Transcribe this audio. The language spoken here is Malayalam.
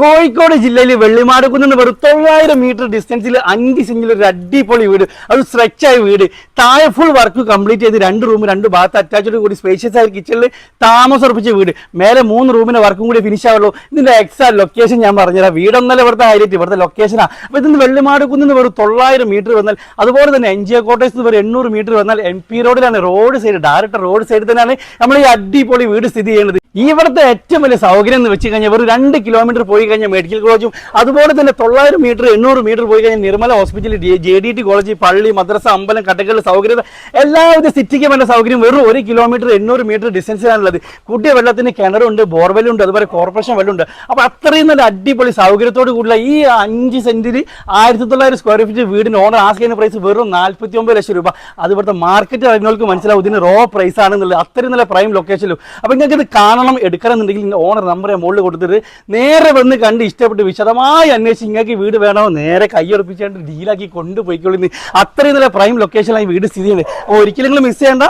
കോഴിക്കോട് ജില്ലയിൽ വെള്ളിമാടുകുന്ന് നിന്ന് വെറും തൊള്ളായിരം മീറ്റർ ഡിസ്റ്റൻസിൽ അഞ്ച് സെഞ്ചിൽ ഒരു അടിപൊളി വീട്. അത് സ്ട്രെച്ച് ആയ വീട്. താഴെ ഫുൾ വർക്ക് കംപ്ലീറ്റ് ചെയ്ത് രണ്ട് റൂം രണ്ട് ഭാഗത്ത് അറ്റാച്ച്ഡ് കൂടി സ്പേഷ്യസ് ആയ കിച്ചണിൽ താമസം ഉറപ്പിച്ച വീട്. മേലെ മൂന്ന് റൂമിന്റെ വർക്കും കൂടി ഫിനിഷ് ആവുള്ളൂ. ഇതിന്റെ എക്സാ ലൊക്കേഷൻ ഞാൻ പറഞ്ഞുതരാം. വീടൊന്നല്ല ഇവിടുത്തെ ഹൈലൈറ്റ് ഇവിടുത്തെ ലൊക്കേഷനാണ് അപ്പോൾ ഇതിന് വെള്ളിമാടുകുന്ന് നിന്ന് വെറും തൊള്ളായിരം മീറ്റർ വന്നാൽ അതുപോലെ തന്നെ എൻ ജി എ കോട്ടേഴ്സ് നിന്ന് വെറും എണ്ണൂറ് മീറ്റർ വന്നാൽ എം പി റോഡിലാണ് റോഡ് സൈഡ് ഡയറക്റ്റ് റോഡ് സൈഡിൽ തന്നെയാണ് നമ്മൾ ഈ അടിപൊളി വീട് സ്ഥിതി ചെയ്യുന്നത്. ഇവിടുത്തെ ഏറ്റവും വലിയ സൗകര്യം എന്ന് വെച്ച് കഴിഞ്ഞാൽ വെറും രണ്ട് കിലോമീറ്റർ പോയി കഴിഞ്ഞാൽ മെഡിക്കൽ കോളേജും അതുപോലെ തന്നെ തൊള്ളായിരം മീറ്റർ എണ്ണൂറ് മീറ്റർ പോയി കഴിഞ്ഞാൽ Nirmala hospital J D T college പള്ളി മദ്രസ അമ്പലം കട്ടകൾ സൗകര്യം എല്ലാവിധ സിറ്റിക്ക് വേണ്ട സൗകര്യം വെറും ഒരു കിലോമീറ്റർ എണ്ണൂറ് മീറ്റർ ഡിസ്റ്റൻസിലാണുള്ളത്. കുട്ടിയ വെള്ളത്തിന് കിണറുണ്ട് ബോർവെല്ലുണ്ട് അതുപോലെ കോർപ്പറേഷൻ വെള്ളമുണ്ട്. അപ്പോൾ അത്രയും നല്ല അടിപൊളി സൗകര്യത്തോട് കൂടിയുള്ള ഈ അഞ്ച് സെന്റിൽ ആയിരത്തി തൊള്ളായിരം സ്ക്വയർ ഫീറ്റ് വീടിന് ഓണർ ആസ്കിന് പ്രൈസ് വെറും നാൽപ്പത്തി ഒമ്പത് ലക്ഷം രൂപ. അത് ഇവിടുത്തെ മാർക്കറ്റ് അറിഞ്ഞവർക്ക് മനസ്സിലാവും ഇതിന് റോ പ്രൈസ് ആണെന്നുള്ളത്. അത്രയും നല്ല പ്രൈം ലൊക്കേഷനിലും അപ്പോൾ നിങ്ങൾക്ക് ഇത് കാണണം എടുക്കണം എന്നുണ്ടെങ്കിൽ ഓണർ നമ്പർ ഞാൻ മുകളിൽ കൊടുത്തിട്ട് നേരെ വന്ന് കണ്ട് ഇഷ്ടപ്പെട്ട് വിശദമായി അന്വേഷിച്ച് ഇങ്ങക്ക് വീട് വേണോ നേരെ കൈയുറപ്പിച്ചുകൊണ്ട് ഡീലാക്കി കൊണ്ടുപോയിക്കൊള്ളുന്നു അത്രയും നല്ല പ്രൈം ലൊക്കേഷനിലായി വീട് സ്ഥിതി ചെയ്യുന്നത് അപ്പോൾ ഒരിക്കലും നിങ്ങൾ മിസ് ചെയ്യേണ്ട.